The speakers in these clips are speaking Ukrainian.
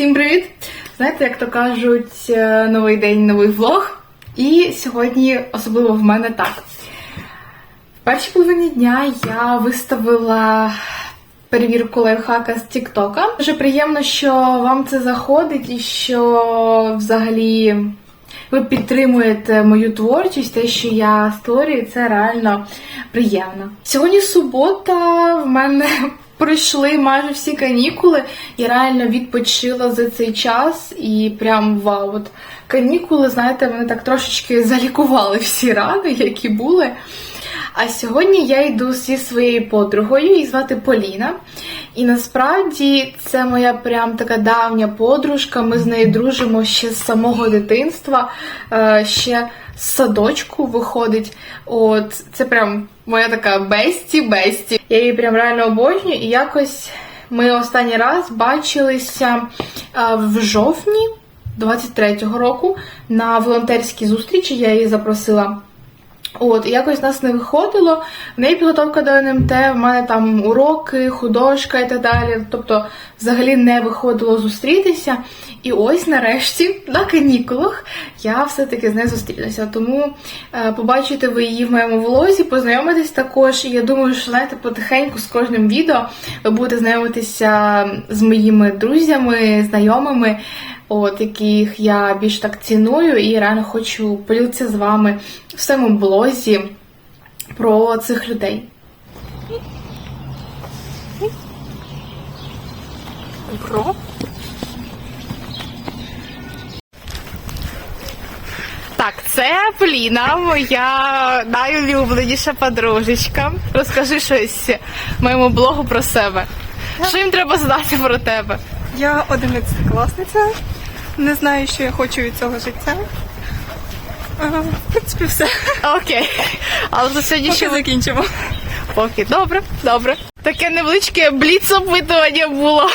Всім привіт! Знаєте, як то кажуть, е, новий день, новий влог. І сьогодні особливо в мене так. В першій половині дня я виставила перевірку лайфхака з Тіктока. Дуже приємно, що вам це заходить і що взагалі ви підтримуєте мою творчість, те, що я створюю, це реально приємно. Сьогодні субота, в мене пройшли майже всі канікули. Я реально відпочила за цей час і прям вау. От канікули, знаєте, вони так трошечки залікували всі рани, які були. А сьогодні я йду зі своєю подругою, її звати Поліна. І насправді це моя прям така давня подружка. Ми з нею дружимо ще з самого дитинства, е, ще з садочку виходить. От це прям моя така бесті-бесті. Я її прям реально обожнюю. І якось ми останній раз бачилися е, в жовтні 23-го року на волонтерській зустрічі. Я її запросила. От, і якось нас не виходило. В неї підготовка до НМТ, в мене там уроки, художка і так далі. Тобто, взагалі не виходило зустрітися. І ось нарешті на канікулах я все-таки з нею зустрілася. Тому е, побачите ви її в моєму влозі, познайомитесь також. І я думаю, що знаєте, потихеньку з кожним відео ви будете знайомитися з моїми друзями, знайомими от яких я більш так ціную, і реально хочу поділитися з вами в своєму блозі про цих людей. Бро? Так, це Поліна, моя найулюбленіша подружечка. Розкажи щось моєму блогу про себе. Що їм треба знати про тебе? Я одинадцятикласниця. Не знаю, що я хочу від цього життя. А, В принципі, все. Окей. Але за сьогодні ще Поки закінчимо. поки. Добре, добре. Таке невеличке бліц опитування було.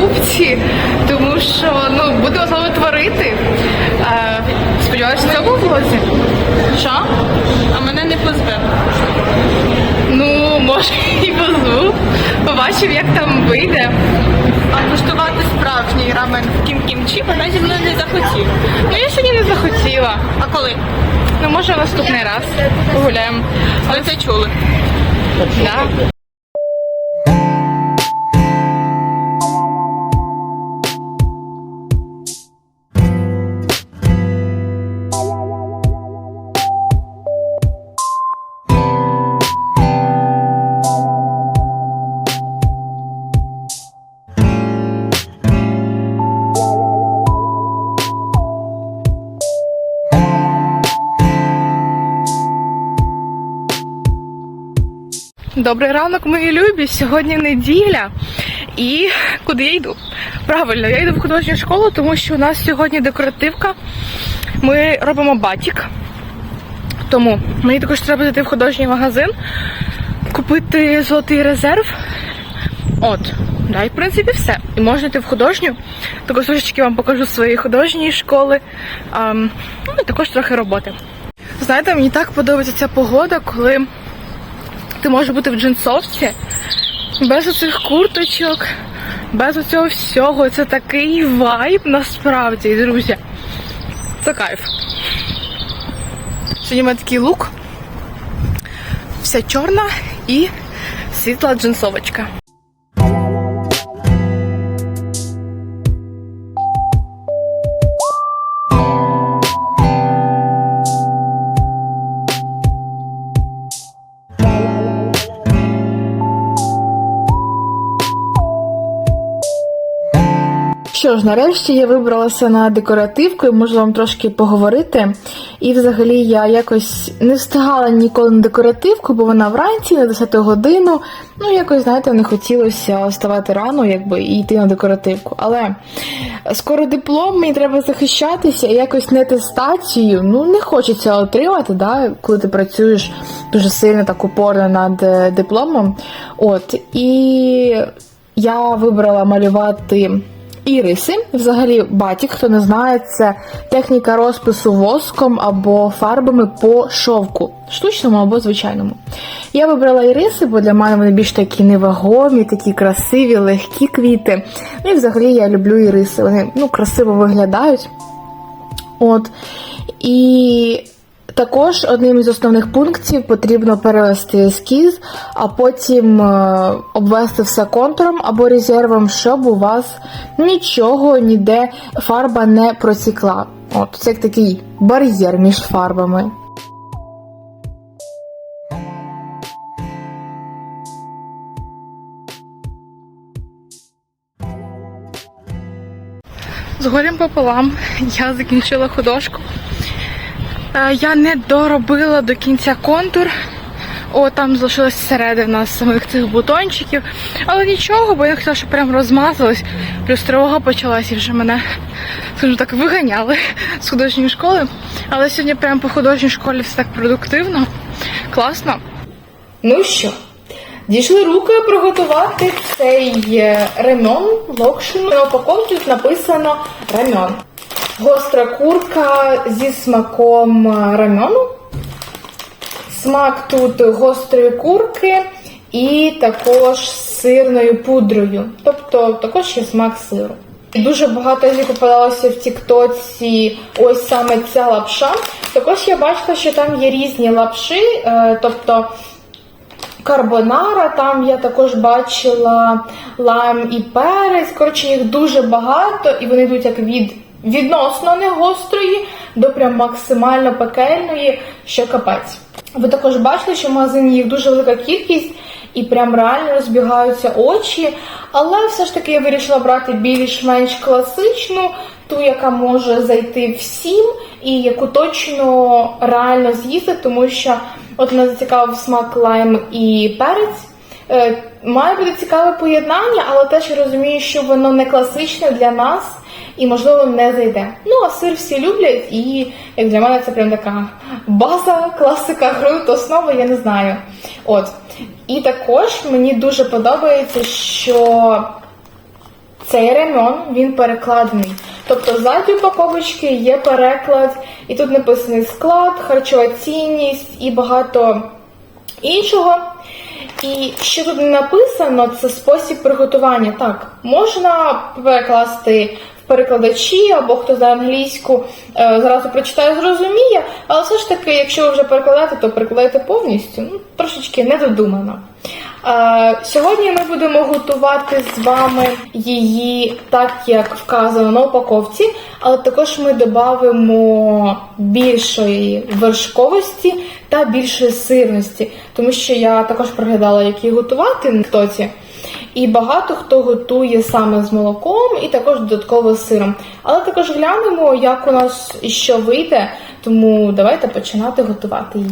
Покупці, тому що ну будемо з вами творити. Е, сподіваюся, в цьому влозі. Що? А мене не позбе. Ну, може, і позву. Побачив, як там вийде. А куштувати справжній рамен в кім-кімчі вона зі мною не захотіла. Ну, я сьогодні не захотіла. А коли? Ну, може, наступний раз погуляємо. Ви це чули. Да. Добрий ранок, мої любі. Сьогодні неділя. І куди я йду? Правильно, я йду в художню школу, тому що у нас сьогодні декоративка. Ми робимо батік. Тому мені також треба зайти в художній магазин, купити золотий резерв. От, да, і в принципі все. І можна йти в художню. Також трошечки вам покажу свої художні школи. Ам, ну і також трохи роботи. Знаєте, мені так подобається ця погода, коли ти можеш бути в джинсовці, без оцих курточок, без оцього всього. Це такий вайб насправді, друзі. Це кайф. Сьогодні мене такий лук. Вся чорна і світла джинсовочка. Що ж, нарешті я вибралася на декоративку і можу вам трошки поговорити. І взагалі я якось не встигала ніколи на декоративку, бо вона вранці на 10 годину. Ну, якось, знаєте, не хотілося вставати рано, якби і йти на декоративку. Але скоро диплом, мені треба захищатися, і якось не атестацію. Ну, не хочеться отримати, да, коли ти працюєш дуже сильно так упорно над е, дипломом. От, і я вибрала малювати. Іриси, взагалі батік, хто не знає, це техніка розпису воском або фарбами по шовку, штучному або звичайному. Я вибрала іриси, бо для мене вони більш такі невагомі, такі красиві, легкі квіти. Ну і взагалі я люблю іриси. Вони ну, красиво виглядають. От. І також одним із основних пунктів потрібно перевести ескіз, а потім е, обвести все контуром або резервом, щоб у вас нічого ніде фарба не протікла. От це як такий бар'єр між фарбами. З горем пополам я закінчила художку. Е, Я не доробила до кінця контур. О, там залишилась середина самих цих бутончиків. Але нічого, бо я хотіла, щоб прям розмазалось. Плюс тривога почалась і вже мене, скажімо так, виганяли з художньої школи. Але сьогодні прям по художній школі все так продуктивно, класно. Ну що, дійшли руки приготувати цей е, ремон локшину. На упаковці написано ремон. Гостра куртка зі смаком е, рамену. Смак тут гострої курки і також сирною пудрою. Тобто також є смак сиру. Дуже багато разів попадалося в Тіктоці ось саме ця лапша. Також я бачила, що там є різні лапши, е, тобто карбонара, там я також бачила лайм і перець. Коротше, їх дуже багато, і вони йдуть як від відносно не гострої до прям максимально пекельної, що капець. Ви також бачили, що в магазині їх дуже велика кількість і прям реально розбігаються очі. Але все ж таки я вирішила брати більш-менш класичну, ту, яка може зайти всім, і яку точно реально з'їсти, тому що от мене зацікавив смак лайм і перець. Е, Має бути цікаве поєднання, але теж я розумію, що воно не класичне для нас і, можливо, не зайде. Ну, а сир всі люблять, і як для мене це прям така база, класика, ґрунт, основа, я не знаю. От. І також мені дуже подобається, що цей ремон він перекладений. Тобто ззаді упаковочки є переклад, і тут написаний склад, харчова цінність і багато іншого. І що тут не написано, це спосіб приготування. Так, можна перекласти перекладачі або хто знає англійську, е, зразу прочитає, зрозуміє, але все ж таки, якщо ви вже перекладаєте, то перекладайте повністю, ну, трошечки недодумано. Е, Сьогодні ми будемо готувати з вами її так, як вказано на упаковці, але також ми додамо більшої вершковості та більшої сирності, тому що я також приглядала, її готувати в тоці. І багато хто готує саме з молоком і також додатково з сиром. Але також глянемо, як у нас що вийде, тому давайте починати готувати її.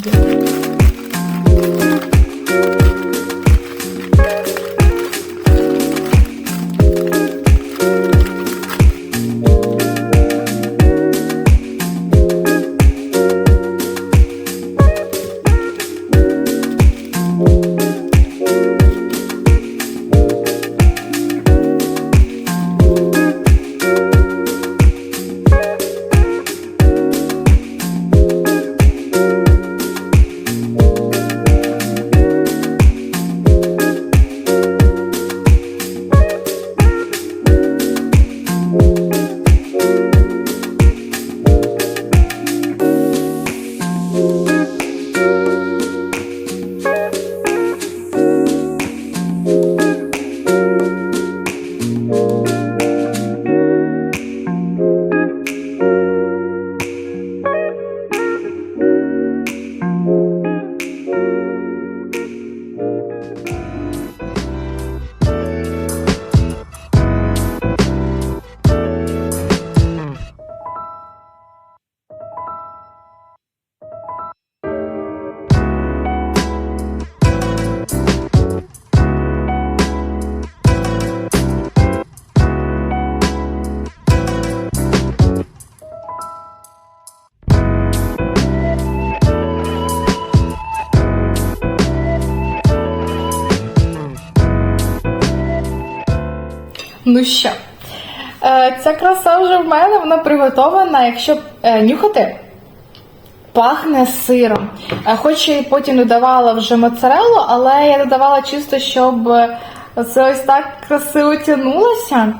Ну що, е, ця краса вже в мене, вона приготована, якщо е, нюхати. Пахне сиром. Е, Хоч і потім додавала вже моцарелу, але я додавала чисто, щоб це ось так красиво тянулося.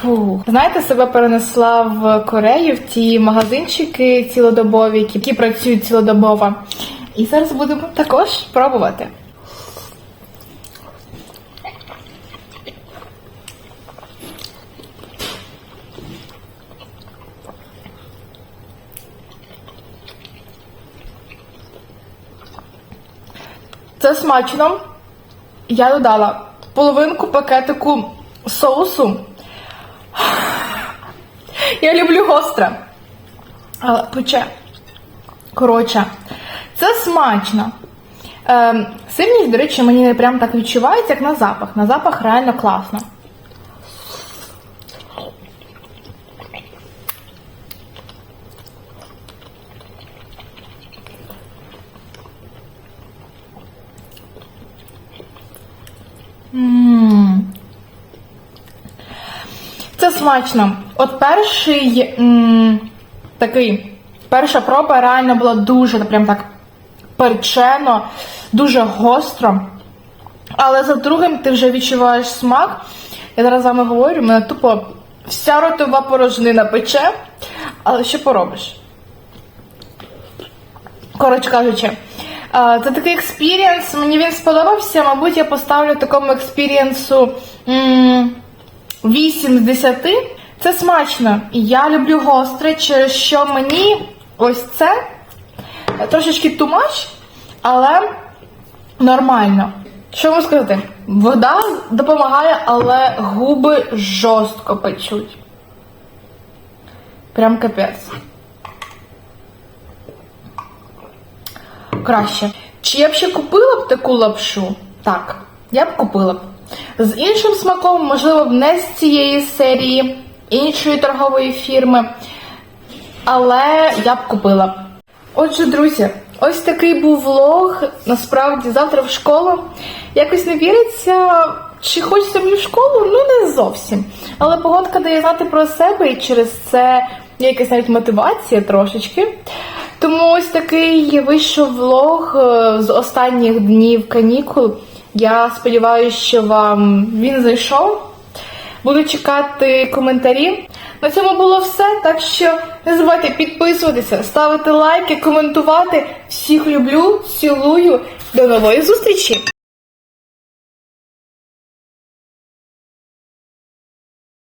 Фу. Знаєте, себе перенесла в Корею в ті магазинчики цілодобові, які працюють цілодобово. І зараз будемо також пробувати. Це смачно. Я додала половинку пакетику соусу. Я люблю гостре. Але пече. Коротше, це смачно. Ем, сильність, до речі, мені не прям так відчувається, як на запах. На запах реально класно. Це смачно. От перший такий, перша проба реально була дуже прям так перчено, дуже гостро. Але за другим ти вже відчуваєш смак. Я зараз з вами говорю, мене тупо вся ротова порожнина пече. Але що поробиш? Коротше кажучи, це такий експірієнс, мені він сподобався. Мабуть, я поставлю такому експірієнсу 8 з 10. Це смачно. Я люблю гостре, через що мені ось це трошечки тумач, але нормально. Що можу сказати? Вода допомагає, але губи жорстко печуть. Прям капець. Краще. Чи я б ще купила б таку лапшу? Так, я б купила б. З іншим смаком, можливо, б не з цієї серії, іншої торгової фірми. Але я б купила. Отже, друзі, ось такий був влог. Насправді, завтра в школу. Якось не віриться, чи хочеться мені в школу? Ну, не зовсім. Але погодка дає знати про себе, і через це є якась навіть мотивація трошечки. Тому ось такий вийшов влог е, з останніх днів канікул. Я сподіваюся, що вам він зайшов. Буду чекати коментарі. На цьому було все. Так що не забувайте підписуватися, ставити лайки, коментувати. Всіх люблю, цілую. До нової зустрічі!